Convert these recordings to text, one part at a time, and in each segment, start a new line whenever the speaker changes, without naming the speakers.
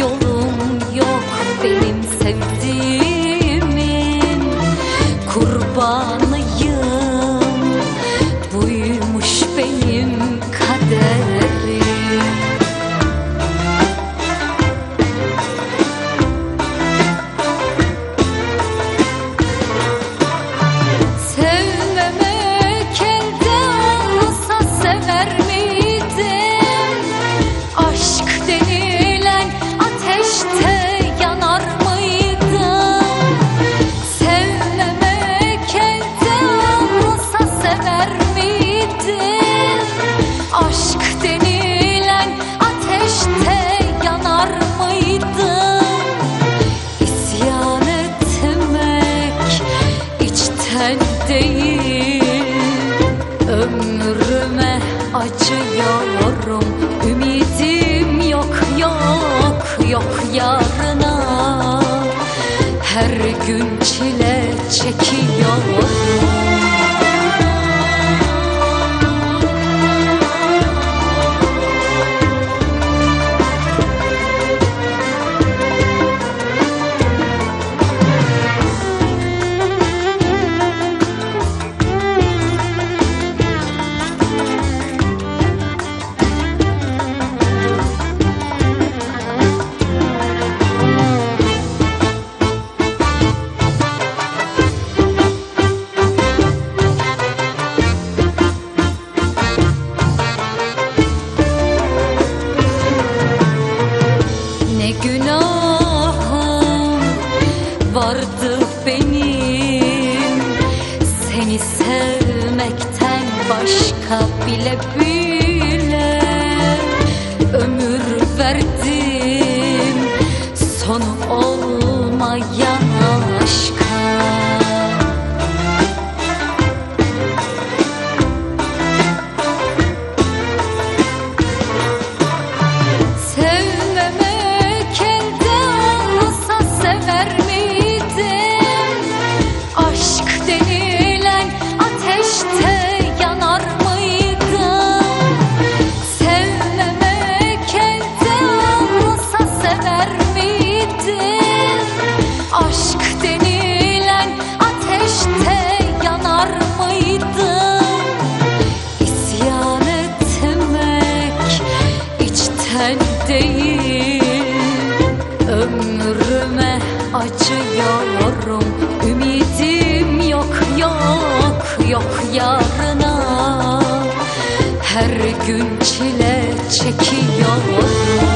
yolum yok. Benim sevdiğimin kurbanıyım. Buymuş benim gün çile çekiyorum günahım vardı benim. Seni sevmekten başka bile bile Ömür verdim. Sonu olmayan acıyorum. Ümidim yok yok yok yarına. Her gün çile çekiyorum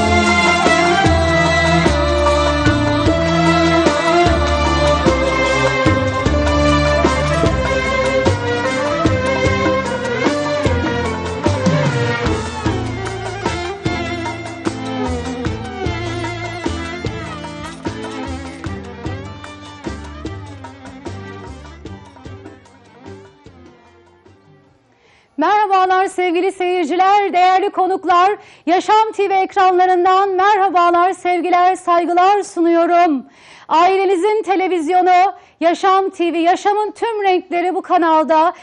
Merhabalar sevgili seyirciler, değerli konuklar. Yaşam TV ekranlarından merhabalar, sevgiler, saygılar sunuyorum. Ailenizin televizyonu Yaşam TV, yaşamın tüm renkleri bu kanalda.